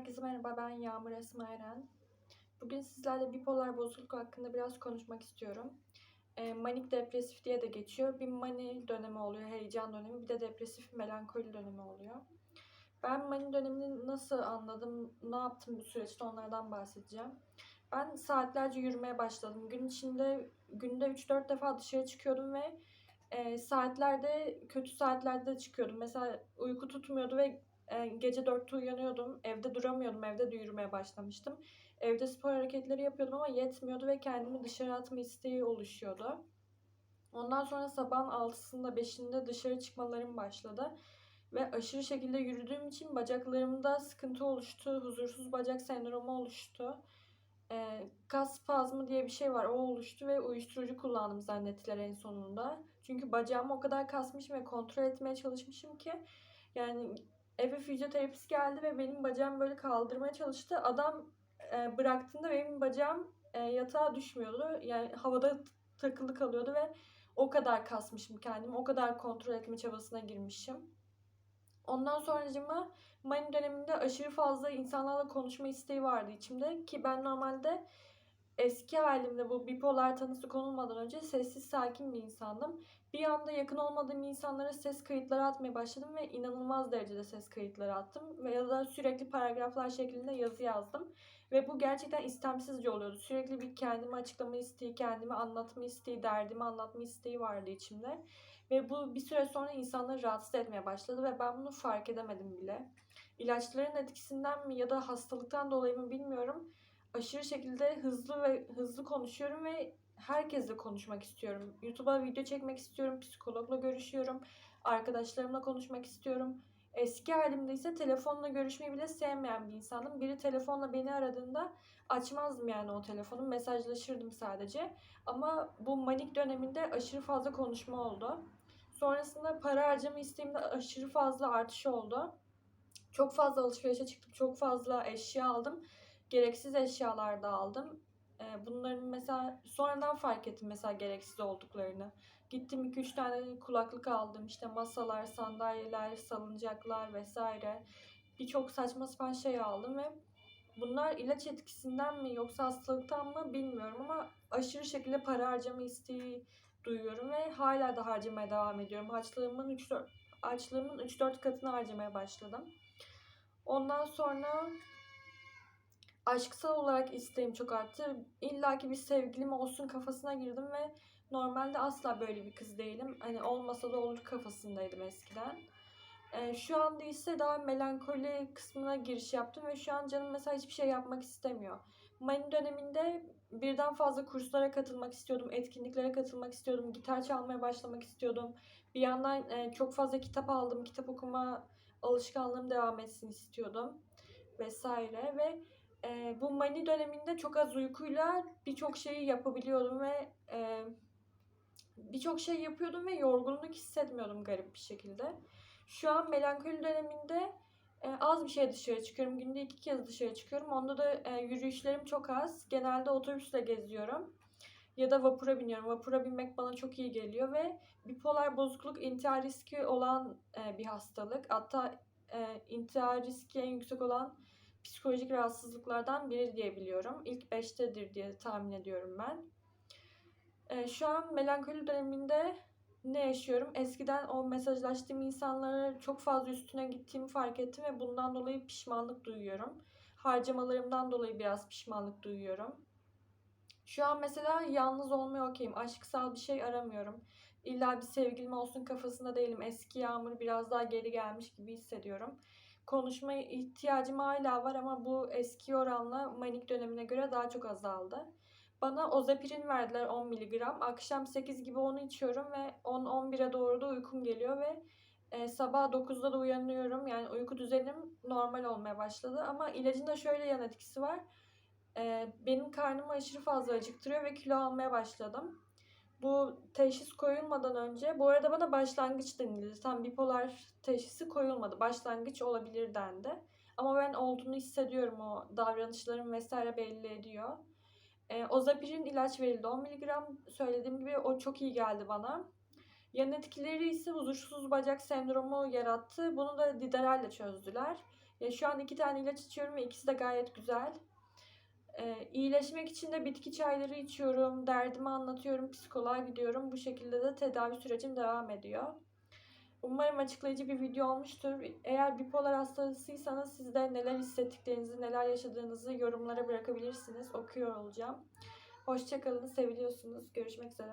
Herkese merhaba, ben Yağmur Esma Eren. Bugün sizlerle bipolar bozukluk hakkında biraz konuşmak istiyorum. E, manik depresif diye de geçiyor. Bir mani dönemi oluyor, heyecan dönemi, bir de depresif melankoli dönemi oluyor. Ben mani dönemini nasıl anladım, ne yaptım bu süreçte onlardan bahsedeceğim. Ben saatlerce yürümeye başladım. Gün içinde günde 3-4 defa dışarı çıkıyordum ve e, saatlerde, kötü saatlerde de çıkıyordum. Mesela uyku tutmuyordu ve e, gece 4'te uyanıyordum. Evde duramıyordum. Evde de yürümeye başlamıştım. Evde spor hareketleri yapıyordum ama yetmiyordu ve kendimi dışarı atma isteği oluşuyordu. Ondan sonra sabahın 6'sında 5'inde dışarı çıkmalarım başladı. Ve aşırı şekilde yürüdüğüm için bacaklarımda sıkıntı oluştu. Huzursuz bacak sendromu oluştu. E, kas spazmı diye bir şey var. O oluştu ve uyuşturucu kullandım zannettiler en sonunda. Çünkü bacağımı o kadar kasmışım ve kontrol etmeye çalışmışım ki yani eve fizyoterapist geldi ve benim bacağımı böyle kaldırmaya çalıştı. Adam e, bıraktığında benim bacağım e, yatağa düşmüyordu. Yani havada takılı kalıyordu ve o kadar kasmışım kendimi. O kadar kontrol etme çabasına girmişim. Ondan sonracıma mani döneminde aşırı fazla insanlarla konuşma isteği vardı içimde. Ki ben normalde eski halimde bu bipolar tanısı konulmadan önce sessiz sakin bir insandım. Bir anda yakın olmadığım insanlara ses kayıtları atmaya başladım ve inanılmaz derecede ses kayıtları attım. Ve ya da sürekli paragraflar şeklinde yazı yazdım. Ve bu gerçekten istemsizce oluyordu. Sürekli bir kendimi açıklama isteği, kendimi anlatma isteği, derdimi anlatma isteği vardı içimde. Ve bu bir süre sonra insanları rahatsız etmeye başladı ve ben bunu fark edemedim bile. İlaçların etkisinden mi ya da hastalıktan dolayı mı bilmiyorum. Aşırı şekilde hızlı ve hızlı konuşuyorum ve herkesle konuşmak istiyorum. YouTube'a video çekmek istiyorum, psikologla görüşüyorum, arkadaşlarımla konuşmak istiyorum. Eski halimde ise telefonla görüşmeyi bile sevmeyen bir insandım. Biri telefonla beni aradığında açmazdım yani o telefonu. Mesajlaşırdım sadece. Ama bu manik döneminde aşırı fazla konuşma oldu. Sonrasında para harcama isteğimde aşırı fazla artış oldu. Çok fazla alışverişe çıktım. Çok fazla eşya aldım. Gereksiz eşyalar da aldım. Ee, bunların mesela sonradan fark ettim mesela gereksiz olduklarını. Gittim 2-3 tane kulaklık aldım. İşte masalar, sandalyeler, salıncaklar vesaire. Birçok saçma sapan şey aldım ve bunlar ilaç etkisinden mi yoksa hastalıktan mı bilmiyorum ama aşırı şekilde para harcama isteği duyuyorum ve hala da harcamaya devam ediyorum. Harçlığımın 3-4 harçlığımın 3-4 katını harcamaya başladım. Ondan sonra aşksal olarak isteğim çok arttı. İlla ki bir sevgilim olsun kafasına girdim ve normalde asla böyle bir kız değilim. Hani olmasa da olur kafasındaydım eskiden. Ee, şu anda ise daha melankoli kısmına giriş yaptım ve şu an canım mesela hiçbir şey yapmak istemiyor. Mani döneminde birden fazla kurslara katılmak istiyordum, etkinliklere katılmak istiyordum, gitar çalmaya başlamak istiyordum. Bir yandan e, çok fazla kitap aldım, kitap okuma alışkanlığım devam etsin istiyordum vesaire ve e, bu mani döneminde çok az uykuyla birçok şeyi yapabiliyordum ve e, birçok şey yapıyordum ve yorgunluk hissetmiyordum garip bir şekilde. Şu an melankoli döneminde e, az bir şey dışarı çıkıyorum. Günde iki kez dışarı çıkıyorum. Onda da e, yürüyüşlerim çok az. Genelde otobüsle geziyorum. Ya da vapura biniyorum. Vapura binmek bana çok iyi geliyor ve bipolar bozukluk intihar riski olan e, bir hastalık. Hatta e, intihar riski en yüksek olan psikolojik rahatsızlıklardan biri diye biliyorum. İlk beştedir diye tahmin ediyorum ben. E, şu an melankoli döneminde ne yaşıyorum? Eskiden o mesajlaştığım insanlara çok fazla üstüne gittiğimi fark ettim ve bundan dolayı pişmanlık duyuyorum. Harcamalarımdan dolayı biraz pişmanlık duyuyorum. Şu an mesela yalnız olmaya okeyim. Aşksal bir şey aramıyorum. İlla bir sevgilim olsun kafasında değilim. Eski Yağmur biraz daha geri gelmiş gibi hissediyorum. Konuşmaya ihtiyacım hala var ama bu eski oranla manik dönemine göre daha çok azaldı. Bana ozapirin verdiler 10 mg. Akşam 8 gibi onu içiyorum ve 10-11'e doğru da uykum geliyor ve e, sabah 9'da da uyanıyorum. Yani uyku düzenim normal olmaya başladı. Ama ilacın da şöyle yan etkisi var. E, benim karnımı aşırı fazla acıktırıyor ve kilo almaya başladım. Bu teşhis koyulmadan önce, bu arada bana başlangıç denildi. Tam bipolar teşhisi koyulmadı. Başlangıç olabilir dendi. Ama ben olduğunu hissediyorum o davranışlarım vesaire belli ediyor. E, Ozapirin ilaç verildi. 10 mg söylediğim gibi o çok iyi geldi bana. Yan etkileri ise huzursuz bacak sendromu yarattı. Bunu da Dideral'le çözdüler. Ya şu an iki tane ilaç içiyorum ve ikisi de gayet güzel. Ee, iyileşmek için de bitki çayları içiyorum, derdimi anlatıyorum, psikoloğa gidiyorum. Bu şekilde de tedavi sürecim devam ediyor. Umarım açıklayıcı bir video olmuştur. Eğer bipolar hastasıysanız siz de neler hissettiklerinizi, neler yaşadığınızı yorumlara bırakabilirsiniz. Okuyor olacağım. Hoşçakalın, seviliyorsunuz. Görüşmek üzere.